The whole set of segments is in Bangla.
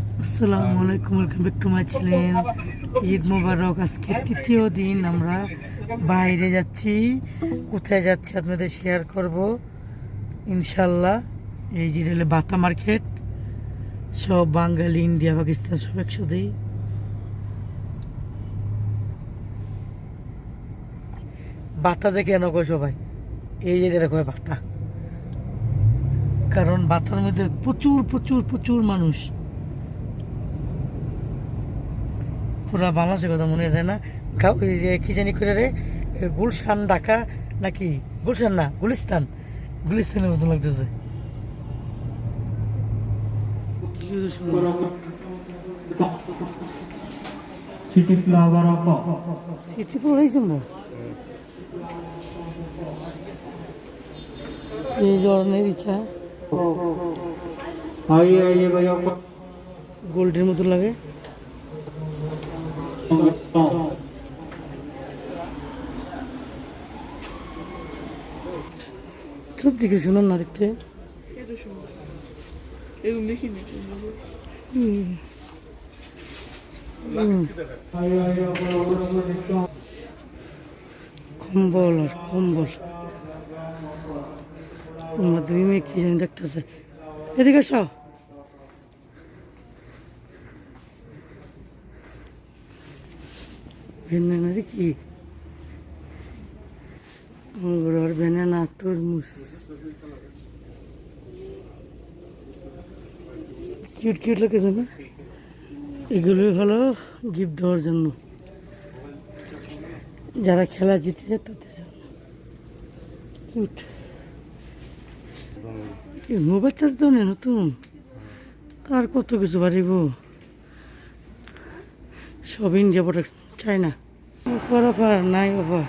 আসসালামু আলাইকুম welcome back to my channel Eid Mubarak, আজকে তৃতীয় দিন, আমরা বাইরে যাচ্ছি। কোথায় যাচ্ছি আপনাদের শেয়ার করব? ইনশাল্লাহ এই যে রেলে বাতা মার্কেট সব বাঙালি, ইন্ডিয়া, পাকিস্তান, সব একসাথেই। বাতা দেখে কেন কয় সবাই? এই যে কয় বাতা কারণ বাতার মধ্যে প্রচুর প্রচুর প্রচুর মানুষ। পুরা বাংলাদেশের কথা মনে যায় না গাও- ওই যে কি জানি করে রে এ, গুলশান ঢাকা নাকি গুলশান না গুলিস্তান গুলিস্তানের মতো লাগতেছে সিটি ফ্লাওয়ার অফ সিটি পড়াইছে না এই ধরনের ইচ্ছা आइए आइए भैया গোল্ডের মতো লাগে চুপ দিকে শুনুন না দেখতে। কম্বল আর কম্বল। তোমরা দুই মেয়ে কি জানি দেখতেছে। এদিকে সব ভেনানারি কি? আঙ্গুর আর ভেনানা, তরমুজ। কিউট কিউট লাগতেছে না এগুলো হলো গিফট দেওয়ার জন্য। যারা খেলা জিতে যায় তাদের জন্য। কিউট। মোবাইলটা তো নেই নতুন। তার কত কিছু বাড়িব। সব India product China. Offer, offer, nine offer.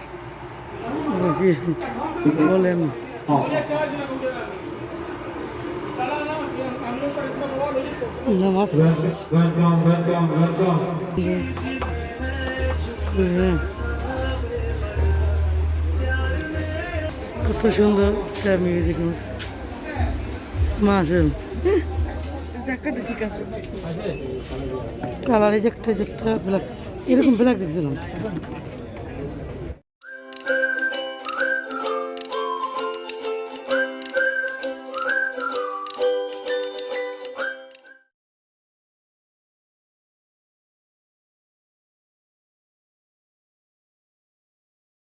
Oh, yeah. Golem. Namaste. Welcome, welcome, welcome. Yeah. কত সুন্দর তার মিউজিক মাসেল কালার এই যে একটা যে একটা ব্ল্যাক এরকম ব্ল্যাক দেখছিলাম